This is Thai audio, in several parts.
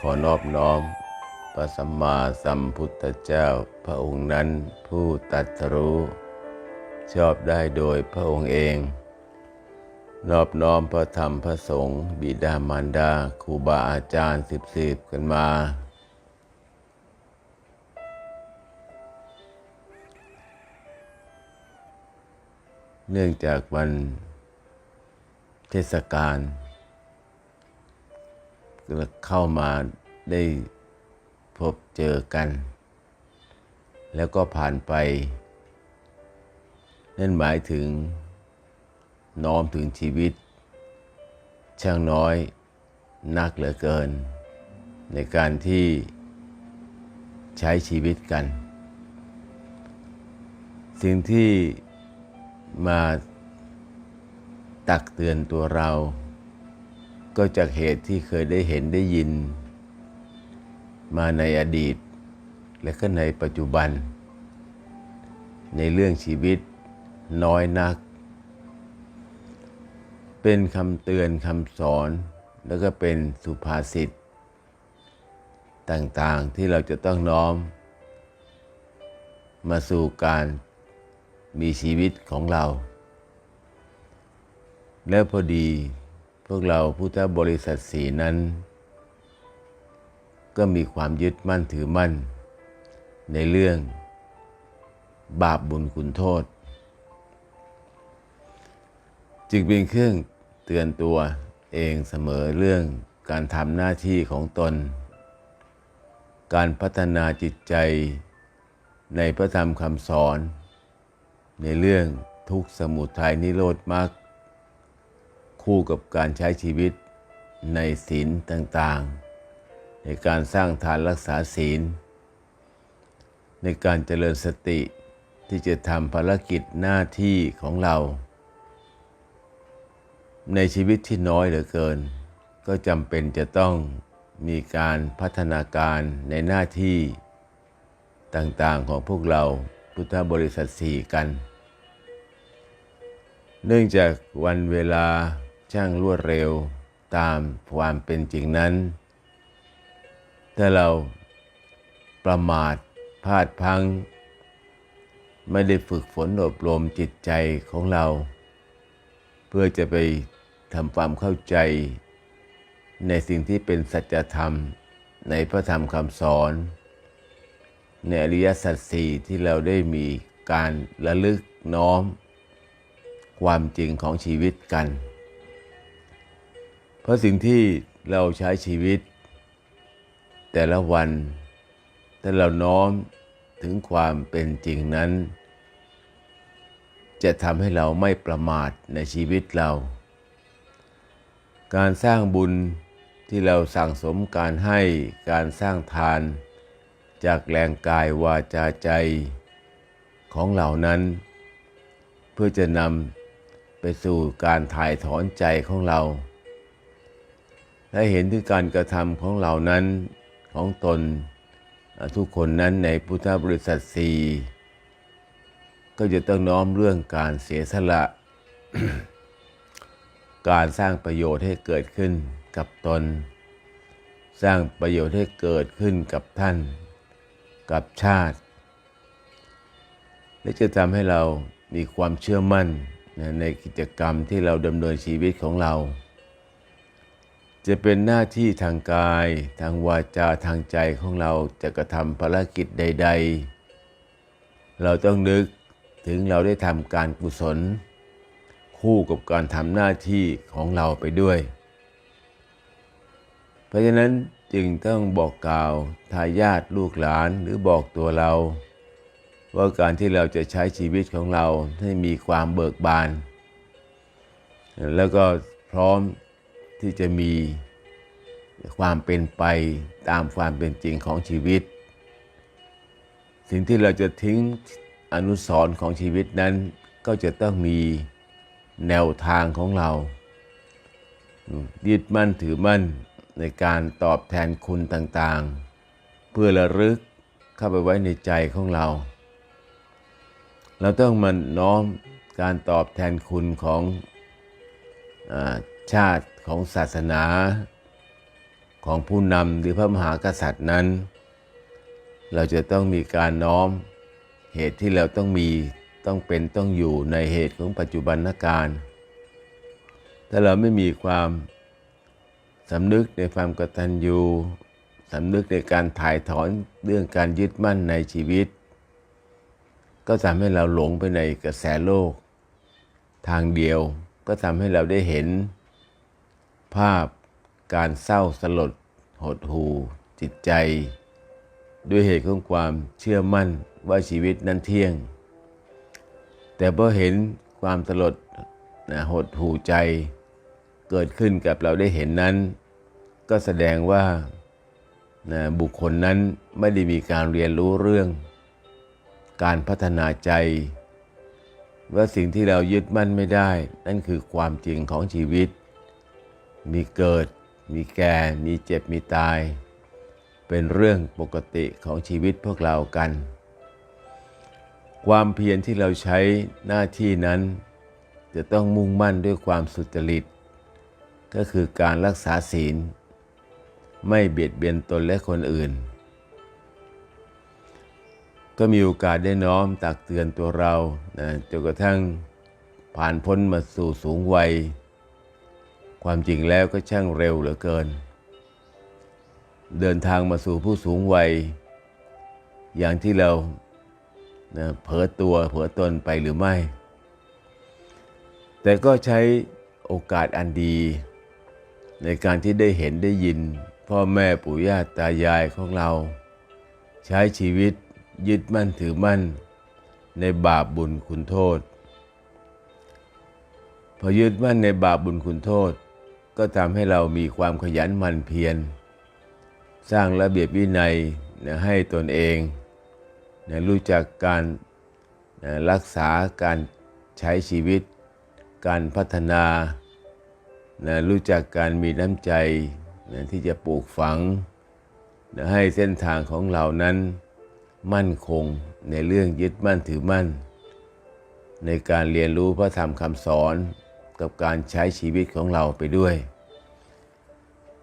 ขอนอบน้อมพระสัมมาสัมพุทธเจ้าพระองค์นั้นผู้ตรัสรู้ ชอบได้โดยพระองค์เอง นอบน้อมพระธรรมพระสงฆ์บิดามารดาครูบาอาจารย์สิบสิบกันมาเนื่องจากวันเทศกาล เข้ามาได้พบเจอกัน แล้วก็ผ่านไป นั่นหมายถึง น้อมถึงชีวิต ช่างน้อยนักเหลือเกิน ในการที่ใช้ชีวิตกัน สิ่งที่มาตักเตือนตัวเรา ก็จากเหตุที่เคยได้เห็นได้ยิน มาในอดีต และก็ในปัจจุบัน ในเรื่องชีวิตน้อยนัก เป็นคำเตือนคำสอนแล้วก็เป็นสุภาษิตต่างๆที่เราจะต้องน้อม มาสู่การมีชีวิตของเรา แล้วพอดี พวกเราพุทธบริษัทสีนั้น ก็มีความยึดมั่นถือมั่น ในเรื่อง บาปบุญคุณโทษ จึงเป็นเครื่องเตือนตัวเองเสมอเรื่องการทำหน้าที่ของตน การพัฒนาจิตใจในพระธรรมคำสอน ในเรื่องทุกสมุทัยนิโรธมรรค คู่กับการใช้ชีวิตในศีลต่างๆ ในการสร้างฐานรักษาศีล ในการเจริญสติที่จะทำภารกิจหน้าที่ของเรา ในชีวิตที่น้อยเหลือเกิน ก็จำเป็นจะต้องมีการพัฒนาการในหน้าที่ต่างๆของพวกเราพุทธบริษัทสี่กัน เนื่องจากวันเวลา ช่างรวดเร็วตามความเป็นจริงนั้น ถ้าเราประมาทพลาดพลัง ไม่ได้ฝึกฝนอบรมจิตใจของเรา เพื่อจะไปทำความเข้าใจ ในสิ่งที่เป็นสัจธรรมในพระธรรมคำสอน ในอริยสัจสี่ที่เราได้มีการระลึกน้อม ความจริงของชีวิตกัน เพราะสิ่งที่เราใช้ชีวิต แต่ละวันถ้าเราน้อมถึงความเป็นจริงนั้น จะทำให้เราไม่ประมาทในชีวิตเรา การสร้างบุญที่เราสั่งสมการให้การสร้างทาน จากแรงกายวาจาใจของเหล่านั้น เพื่อจะนำไปสู่การถ่ายถอนใจของเรา และเห็นถึงการกระทำของเหล่านั้นของตนทุกคนนั้นในพุทธบริษัทสี่ก็จะต้องน้อมเรื่องการเสียสละ การสร้างประโยชน์ให้เกิดขึ้นกับตน สร้างประโยชน์ให้เกิดขึ้นกับท่าน กับชาติ และจะทำให้เรามีความเชื่อมั่นในกิจกรรมที่เราดำเนินชีวิตของเรา จะเป็นหน้าที่ทางกาย ทางวาจาทางใจของเราจะกระทำภารกิจใด ๆ เราต้องนึกถึงเราได้ทำการกุศล คู่กับการทำหน้าที่ของเราไปด้วย เพราะฉะนั้นจึงต้องบอกกล่าวทายาทลูกหลานหรือบอกตัวเรา ว่าการที่เราจะใช้ชีวิตของเราให้มีความเบิกบาน แล้วก็พร้อม ที่จะมีความเป็นไปตามความเป็นจริงของชีวิต สิ่งที่เราจะทิ้งอนุสรณ์ของชีวิตนั้น ก็จะต้องมีแนวทางของเรา ยึดมั่นถือมั่นในการตอบแทนคุณต่างๆ เพื่อระลึกเข้าไปไว้ในใจของเรา เราต้องมันน้อมการตอบแทนคุณของอชาติ ของศาสนา ของผู้นำหรือพระมหากษัตริย์นั้น เราจะต้องมีการน้อมเหตุที่เราต้องมีต้องเป็นต้องอยู่ในเหตุของปัจจุบันการถ้าเราไม่มีความสำนึกในความกตัญญูสำนึกในการถ่ายถอนเรื่องการยึดมั่นในชีวิต ก็ทำให้เราหลงไปในกระแสโลก ทางเดียวก็ทำให้เราได้เห็น ภาพ การเศร้าสลด หดหูจิตใจ ด้วยเหตุของความเชื่อมั่นว่าชีวิตนั้นเที่ยง แต่พอเห็นความสลดนะหดหูใจ เกิดขึ้นกับเราได้เห็นนั้น ก็แสดงว่านะบุคคลนั้นไม่ได้มีการเรียนรู้เรื่อง การพัฒนาใจ ว่าสิ่งที่เรายึดมั่นไม่ได้ นั่นคือความจริงของชีวิต มีเกิด มีแก่ มีเจ็บ มีตาย เป็นเรื่องปกติของชีวิตพวกเรากัน ความเพียรที่เราใช้หน้าที่นั้น จะต้องมุ่งมั่นด้วยความสุจริต ก็คือการรักษาศีล ไม่เบียดเบียนตนและคนอื่น ก็มีโอกาสได้น้อมตักเตือนตัวเรานะจนกระทั่งผ่านพ้นมาสู่สูงวัย ความจริงแล้วก็ช่างเร็วเหลือเกิน เดินทางมาสู่ผู้สูงวัย อย่างที่เรานะเผลอตัวเผลอตนไปหรือไม่ แต่ก็ใช้โอกาสอันดี ในการที่ได้เห็นได้ยิน พ่อแม่ปู่ย่าตายายของเรา ใช้ชีวิตยึดมั่นถือมั่น ในบาปบุญคุณโทษ พอยึดมั่นในบาปบุญคุณโทษ ก็ทำให้เรามีความขยันหมั่นเพียร สร้างระเบียบวินัยนะให้ตนเองนะรู้จักการนะรักษาการใช้ชีวิต การพัฒนานะรู้จักการมีน้ำใจนะที่จะปลูกฝังนะให้เส้นทางของเรานั้นมั่นคงในเรื่องยึดมั่นถือมั่น ในการเรียนรู้พระธรรมคำสอน กับการใช้ชีวิตของเราไปด้วย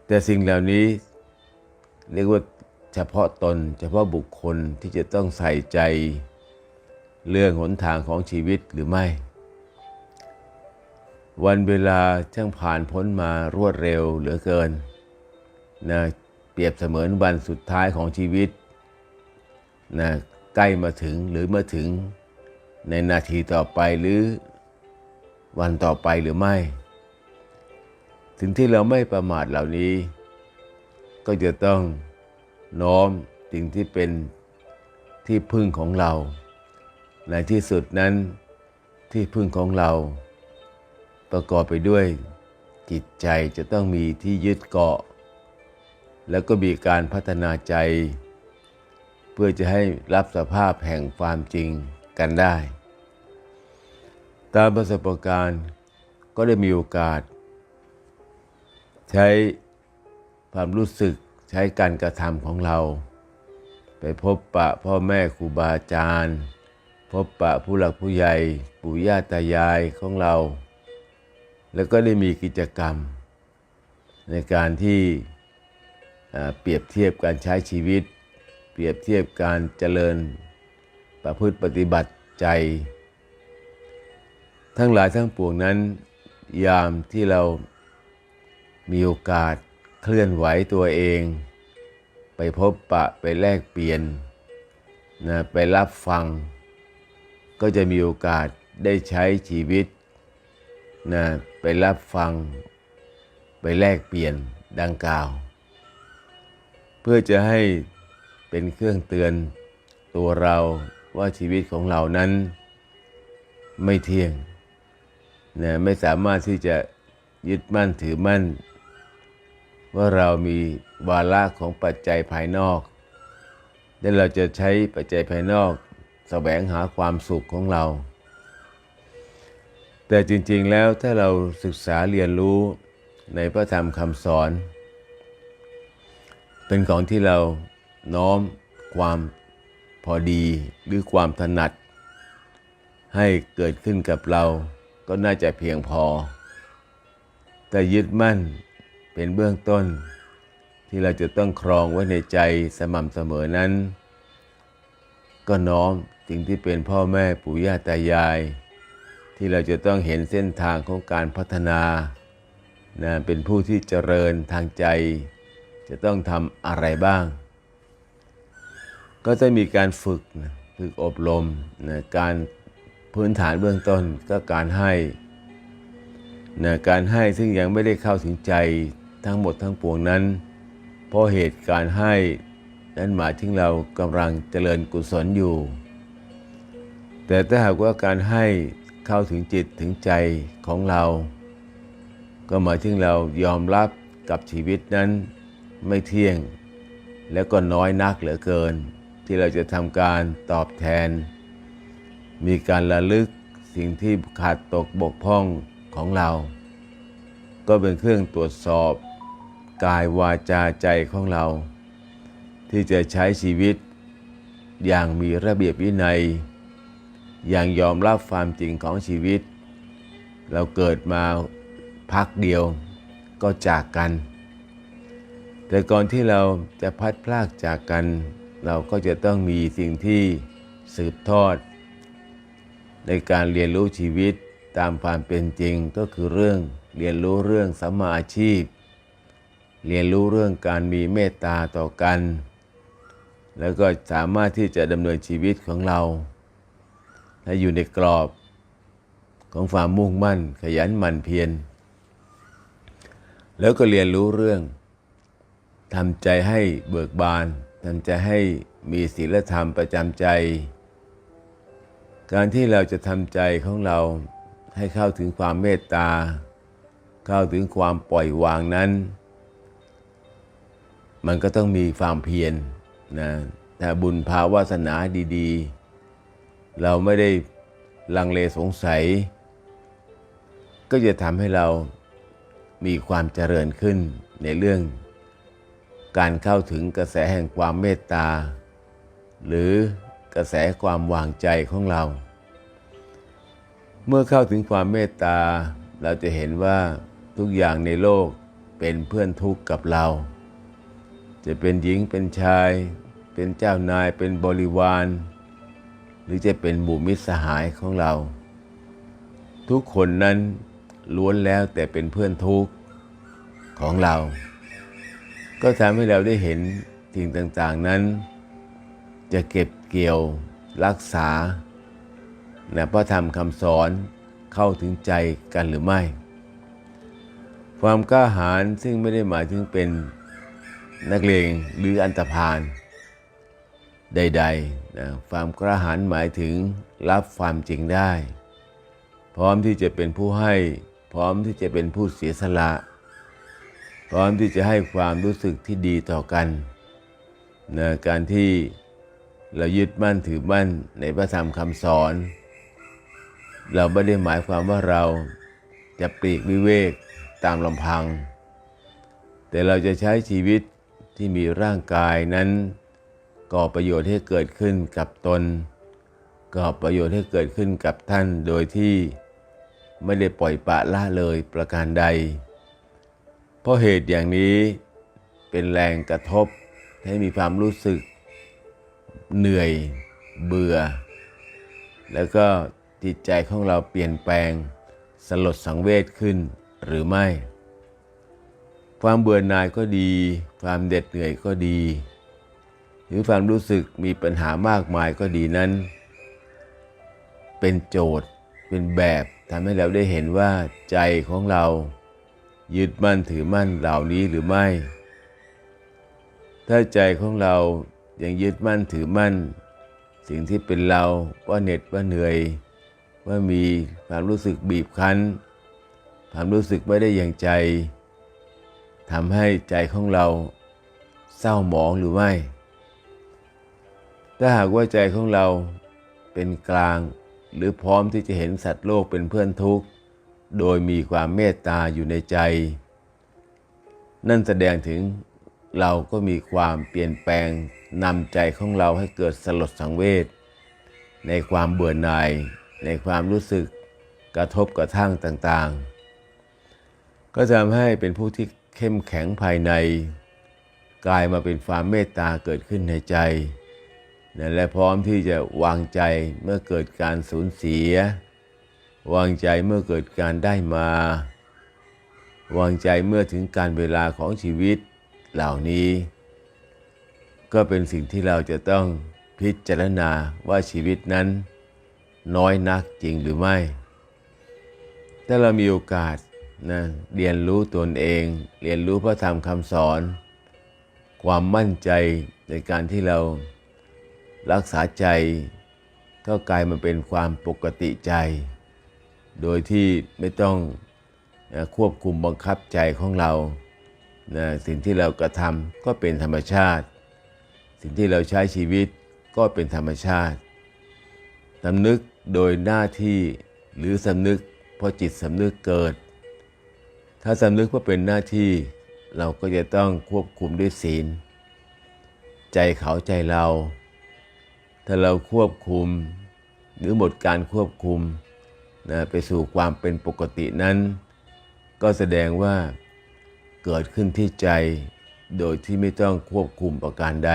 แต่สิ่งเหล่านี้เรียกว่าเฉพาะตนเฉพาะบุคคลที่จะต้องใส่ใจเรื่องหนทางของชีวิตหรือไม่ วันเวลาช่างผ่านพ้นมารวดเร็วเหลือเกินนะเปรียบเสมือนวันสุดท้ายของชีวิตนะใกล้มาถึงหรือเมาถึงในนาทีต่อไปหรือ วันต่อไปหรือไม่ ถึงที่เราไม่ประมาทเหล่านี้ ก็จะต้องน้อมสิ่งที่เป็นที่พึ่งของเรา ในที่สุดนั้นที่พึ่งของเรา ประกอบไปด้วยจิตใจจะต้องมีที่ยึดเกาะ แล้วก็มีการพัฒนาใจ เพื่อจะให้รับสภาพแห่งความจริงกันได้ ตามประสบการณ์ก็ได้มีโอกาส ใช้ความรู้สึกใช้การกระทำของเรา ไปพบปะพ่อแม่ครูบาอาจารย์ พบปะผู้หลักผู้ใหญ่ปู่ย่าตายายของเรา แล้วก็ได้มีกิจกรรม ในการที่เปรียบเทียบการใช้ชีวิต เปรียบเทียบการเจริญประพฤติปฏิบัติใจ ทั้งหลายทั้งปวงนั้น ยามที่เรามีโอกาสเคลื่อนไหวตัวเอง ไปพบปะไปแลกเปลี่ยนนะไปรับฟัง ก็จะมีโอกาสได้ใช้ชีวิตนะไปรับฟัง ไปแลกเปลี่ยนดังกล่าว เพื่อจะให้เป็นเครื่องเตือนตัวเราว่าชีวิตของเรานั้น ไม่เที่ยง นะไม่สามารถที่จะยึดมั่นถือมั่น ว่าเรามีวาระของปัจจัยภายนอกและเราจะใช้ปัจจัยภายนอกแสวงหาความสุขของเรา แต่จริงๆแล้วถ้าเราศึกษาเรียนรู้ในพระธรรมคำสอน เป็นของที่เราน้อมความพอดีหรือความถนัด ให้เกิดขึ้นกับเรา ก็น่าจะเพียงพอ แต่ยึดมั่นเป็นเบื้องต้น ที่เราจะต้องครองไว้ในใจสม่ำเสมอนั้น ก็น้อมสิ่งที่เป็นพ่อแม่ปู่ย่าตายาย ที่เราจะต้องเห็นเส้นทางของการพัฒนานะเป็นผู้ที่เจริญทางใจ จะต้องทำอะไรบ้าง ก็จะมีการฝึกนะฝึกอบรมนะการ พื้นฐานเบื้องต้นก็การให้นะการให้ซึ่งยังไม่ได้เข้าถึงใจทั้งหมดทั้งปวงนั้น เพราะเหตุการให้นั้นหมายถึงเรากำลังเจริญกุศลอยู่ แต่ถ้าหากว่าการให้เข้าถึงจิตถึงใจของเรา ก็หมายถึงเรายอมรับกับชีวิตนั้นไม่เที่ยง แล้วก็น้อยนักเหลือเกิน ที่เราจะทำการตอบแทน มีการระลึกสิ่งที่ขาดตกบกพร่องของเรา ก็เป็นเครื่องตรวจสอบ กายวาจาใจของเรา ที่จะใช้ชีวิต อย่างมีระเบียบวินัย อย่างยอมรับความจริงของชีวิต เราเกิดมาพักเดียวก็จากกัน แต่ก่อนที่เราจะพัดพลากจากกัน เราก็จะต้องมีสิ่งที่สืบทอด ในการเรียนรู้ชีวิตตามความเป็นจริงก็คือเรื่องเรียนรู้เรื่องสัมมาอาชีพ เรียนรู้เรื่องการมีเมตตาต่อกัน แล้วก็สามารถที่จะดำเนินชีวิตของเราและอยู่ในกรอบของความมุ่งมั่น ขยันหมั่นเพียรแล้วก็เรียนรู้เรื่องทำใจให้เบิกบานทำใจให้มีศีลธรรมประจำใจ การที่เราจะทำใจของเราให้เข้าถึงความเมตตา เข้าถึงความปล่อยวางนั้น มันก็ต้องมีความเพียรนะถ้าบุญภาวาสนาดีๆ เราไม่ได้ลังเลสงสัย ก็จะทำให้เรามีความเจริญขึ้นในเรื่อง การเข้าถึงกระแสแห่งความเมตตา หรือ กระแสความวางใจของเรา เมื่อเข้าถึงความเมตตา เราจะเห็นว่าทุกอย่างในโลกเป็นเพื่อนทุกข์กับเรา จะเป็นหญิงเป็นชาย เป็นเจ้านายเป็นบริวาร หรือจะเป็นหมู่มิตรสหายของเรา ทุกคนนั้นล้วนแล้วแต่เป็นเพื่อนทุกข์ของเรา ก็ทำให้เราได้เห็นสิ่งต่างๆนั้น จะเก็บ เกี่ยวรักษานะพระธรรมคำสอนเข้าถึงใจกันหรือไม่ ความกล้าหาญซึ่งไม่ได้หมายถึงเป็นนักเลงหรืออันตรพานใดๆนะความกล้าหาญหมายถึงรับความจริงได้ พร้อมที่จะเป็นผู้ให้ พร้อมที่จะเป็นผู้เสียสละ พร้อมที่จะให้ความรู้สึกที่ดีต่อกันนะการที่ เรายึดมั่นถือมั่นในพระธรรมคำสอน เราไม่ได้หมายความว่าเราจะปลีกวิเวกตามลำพัง แต่เราจะใช้ชีวิตที่มีร่างกายนั้น ก่อประโยชน์ให้เกิดขึ้นกับตน ก่อประโยชน์ให้เกิดขึ้นกับท่านโดยที่ไม่ได้ปล่อยปะละเลยประการใด เพราะเหตุอย่างนี้เป็นแรงกระทบให้มีความรู้สึก เหนื่อยเบื่อ แล้วก็จิตใจของเราเปลี่ยนแปลง สลดสังเวชขึ้นหรือไม่ ความเบื่อหน่ายก็ดี ความเด็ดเหนื่อยก็ดี หรือความรู้สึกมีปัญหามากมายก็ดีนั้น เป็นโจทย์เป็นแบบทำให้เราได้เห็นว่าใจของเรายึดมั่นถือมั่นเหล่านี้หรือไม่ ถ้าใจของเรา ยังยึดมั่นถือมั่น สิ่งที่เป็นเราว่าเหน็ดว่าเหนื่อย ว่ามีความรู้สึกบีบคั้น ความรู้สึกไม่ได้อย่างใจทำให้ใจของเราเศร้าหมองหรือไม่ ถ้าหากว่าใจของเราเป็นกลางหรือพร้อมที่จะเห็นสัตว์โลกเป็นเพื่อนทุกข์ โดยมีความเมตตาอยู่ในใจ นั่นแสดงถึงเราก็มีความเปลี่ยนแปลง นำใจของเราให้เกิดสลดสังเวชในความเบื่อหน่าย ในความรู้สึกกระทบกระทั่งต่างๆ ก็ทำให้เป็นผู้ที่เข้มแข็งภายใน กลายมาเป็นความเมตตาเกิดขึ้นในใจนะและพร้อมที่จะวางใจเมื่อเกิดการสูญเสีย วางใจเมื่อเกิดการได้มา วางใจเมื่อถึงการเวลาของชีวิตเหล่านี้ ก็เป็นสิ่งที่เราจะต้องพิจารณาว่าชีวิตนั้น น้อยนักจริงหรือไม่ ถ้าเรามีโอกาสนะเรียนรู้ตนเอง เรียนรู้พระธรรมคำสอน ความมั่นใจในการที่เรารักษาใจก็กลายมาเป็นความปกติใจ โดยที่ไม่ต้องนะควบคุมบังคับใจของเรานะสิ่งที่เรากระทำก็เป็นธรรมชาติ สิ่งที่เราใช้ชีวิตก็เป็นธรรมชาติสำนึกโดยหน้าที่หรือสำนึกเพราะจิตสำนึกเกิด ถ้าสำนึกว่าเป็นหน้าที่เราก็จะต้องควบคุมด้วยศีล ใจเขาใจเรา ถ้าเราควบคุม หรือหมดการควบคุมนะไปสู่ความเป็นปกตินั้น ก็แสดงว่าเกิดขึ้นที่ใจโดยที่ไม่ต้องควบคุมประการใด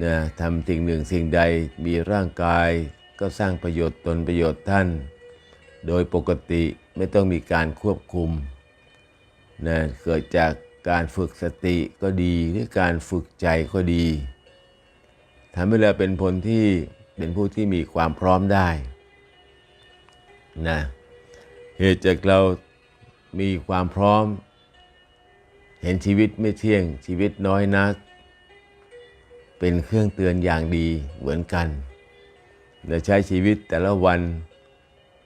นะทำสิ่งหนึ่งสิ่งใดมีร่างกายก็สร้างประโยชน์ตนประโยชน์ท่าน โดยปกติไม่ต้องมีการควบคุมนะเกิดจากการฝึกสติก็ดีหรือการฝึกใจก็ดีทำให้เราเป็นคนที่เป็นผู้ที่มีความพร้อมได้นะเหตุจากเรามีความพร้อม เห็นชีวิตไม่เที่ยงชีวิตน้อยนัก เป็นเครื่องเตือนอย่างดีเหมือนกันและใช้ชีวิตแต่ละวัน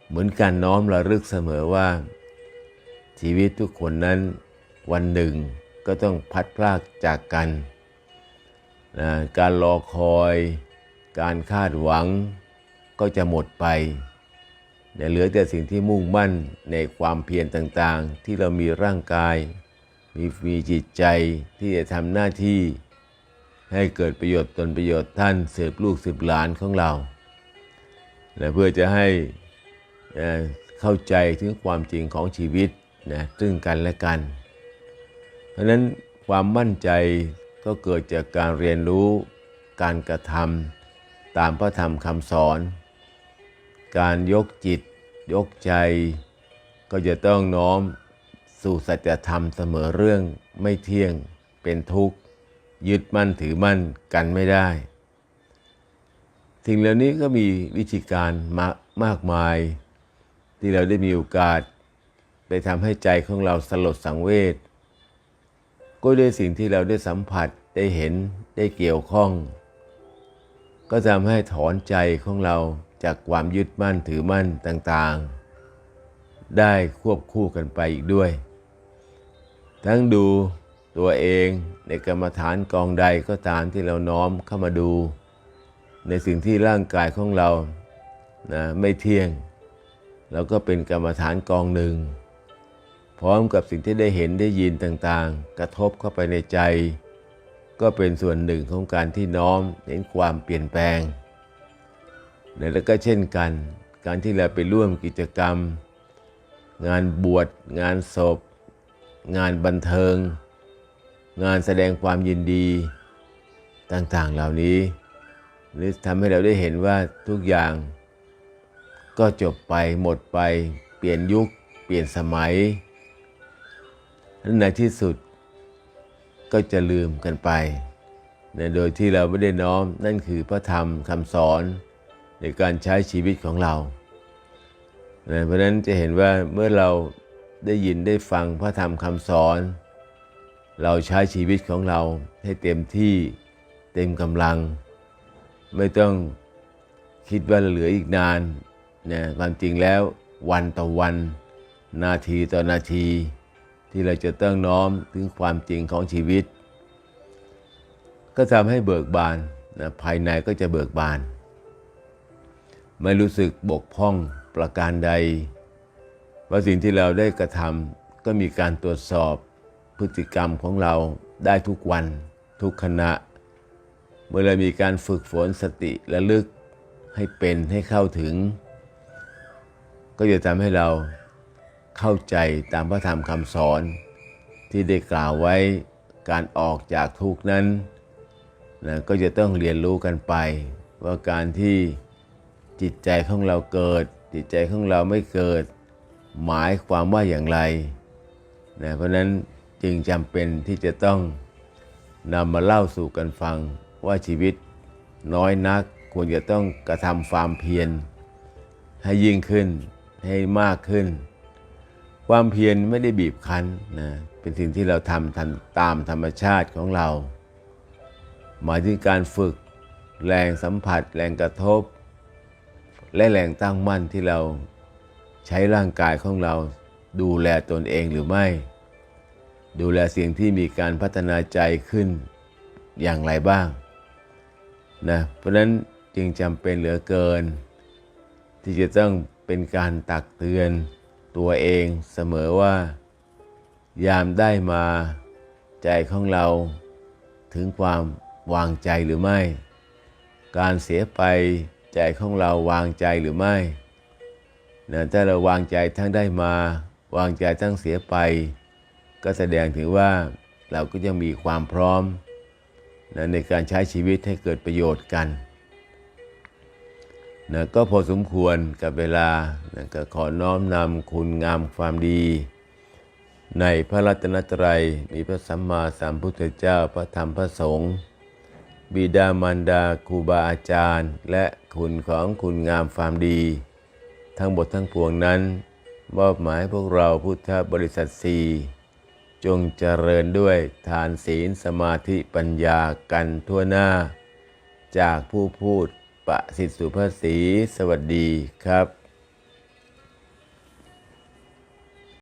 เหมือนการน้อมระลึกเสมอว่า ชีวิตทุกคนนั้นวันหนึ่งก็ต้องพัดพลากจากกันนะการรอคอย การคาดหวังก็จะหมดไปเหลือแต่สิ่งที่มุ่งมั่นในความเพียรต่างๆ ที่เรามีร่างกาย มีมีจิตใจที่จะทำหน้าที่ ให้เกิดประโยชน์ตนประโยชน์ท่านสืบลูกสืบหลานของเราและเพื่อจะให้เข้าใจถึงความจริงของชีวิตนะซึ่งกันและกัน เพราะฉะนั้นความมั่นใจก็เกิดจากการเรียนรู้การกระทำตามพระธรรมคำสอน การยกจิต ยกใจ ก็จะต้องน้อมสู่สัจธรรมเสมอเรื่องไม่เที่ยงเป็นทุกข์ ยึดมั่นถือมั่นกันไม่ได้สิ่งเหล่านี้ก็มีวิธีการมามากมาย ที่เราได้มีโอกาสไปทำให้ใจของเราสลดสังเวชก็ด้วยสิ่งที่เราได้สัมผัสได้เห็นได้เกี่ยวข้อง ก็ทำให้ถอนใจของเราจากความยึดมั่นถือมั่นต่างๆ ได้ควบคู่กันไปอีกด้วย ทั้งดู ตัวเองในกรรมฐานกองใดก็ตามที่เราน้อมเข้ามาดู ในสิ่งที่ร่างกายของเรานะไม่เที่ยงแล้วก็เป็นกรรมฐานกองหนึ่ง พร้อมกับสิ่งที่ได้เห็นได้ยินต่างๆ กระทบเข้าไปในใจ ก็เป็นส่วนหนึ่งของการที่น้อมเห็นความเปลี่ยนแปลงแล้วก็เช่นกัน การที่เราไปร่วมกิจกรรม งานบวชงานศพ งานบันเทิง งานแสดงความยินดีต่างๆเหล่านี้ หรือทำให้เราได้เห็นว่าทุกอย่าง ก็จบไปหมดไป เปลี่ยนยุค เปลี่ยนสมัยและในที่สุดก็จะลืมกันไปนะโดยที่เราไม่ได้น้อมนั่นคือพระธรรมคำสอนในการใช้ชีวิตของเรานะเพราะนั้นจะเห็นว่าเมื่อเราได้ยินได้ฟังพระธรรมคำสอน เราใช้ชีวิตของเราให้เต็มที่เต็มกำลัง ไม่ต้องคิดว่าเหลืออีกนานนะความจริงแล้ววันต่อวัน นาทีต่อนาที ที่เราจะต้องน้อมถึงความจริงของชีวิต ก็ทำให้เบิกบานนะภายในก็จะเบิกบาน ไม่รู้สึกบกพร่องประการใด ว่าสิ่งที่เราได้กระทำก็มีการตรวจสอบ พฤติกรรมของเราได้ทุกวันทุกขณะ เมื่อเรามีการฝึกฝนสติและลึกให้เป็นให้เข้าถึง ก็จะทำให้เราเข้าใจตามพระธรรมคำสอน ที่ได้กล่าวไว้การออกจากทุกนั้นนะก็จะต้องเรียนรู้กันไป ว่าการที่จิตใจของเราเกิด จิตใจของเราไม่เกิด หมายความว่าอย่างไรนะเพราะนั้น จึงจำเป็นที่จะต้องนำมาเล่าสู่กันฟังว่าชีวิตน้อยนักควรจะต้องกระทำความเพียรให้ยิ่งขึ้นให้มากขึ้น ความเพียรไม่ได้บีบคั้นนะเป็นสิ่งที่เราทำทันตามธรรมชาติของเรา หมายถึงการฝึกแรงสัมผัส แรงกระทบ และแรงตั้งมั่นที่เราใช้ร่างกายของเราดูแลตนเองหรือไม่ ดูแลสิ่งที่มีการพัฒนาใจขึ้นอย่างไรบ้างนะเพราะนั้นจึงจำเป็นเหลือเกิน ที่จะต้องเป็นการตักเตือนตัวเองเสมอว่า ยามได้มาใจของเราถึงความวางใจหรือไม่ การเสียไปใจของเราวางใจหรือไม่นะถ้าเราวางใจทั้งได้มา วางใจทั้งเสียไป ก็แสดงถึงว่าเราก็ยังมีความพร้อมนะในการใช้ชีวิตให้เกิดประโยชน์กันนะก็พอสมควรกับเวลานะก็ขอน้อมนำคุณงามความดี ในพระรัตนตรัย มีพระสัมมาสัมพุทธเจ้าพระธรรมพระสงฆ์บิดามารดาครูบาอาจารย์ และคุณของคุณงามความดี ทั้งหมดทั้งปวงนั้นมอบหมายพวกเราพุทธบริษัทสี จงเจริญด้วยทานศีลสมาธิปัญญากันทั่วหน้า จากผู้พูดประสิทธิสุภาษีสวัสดีครับ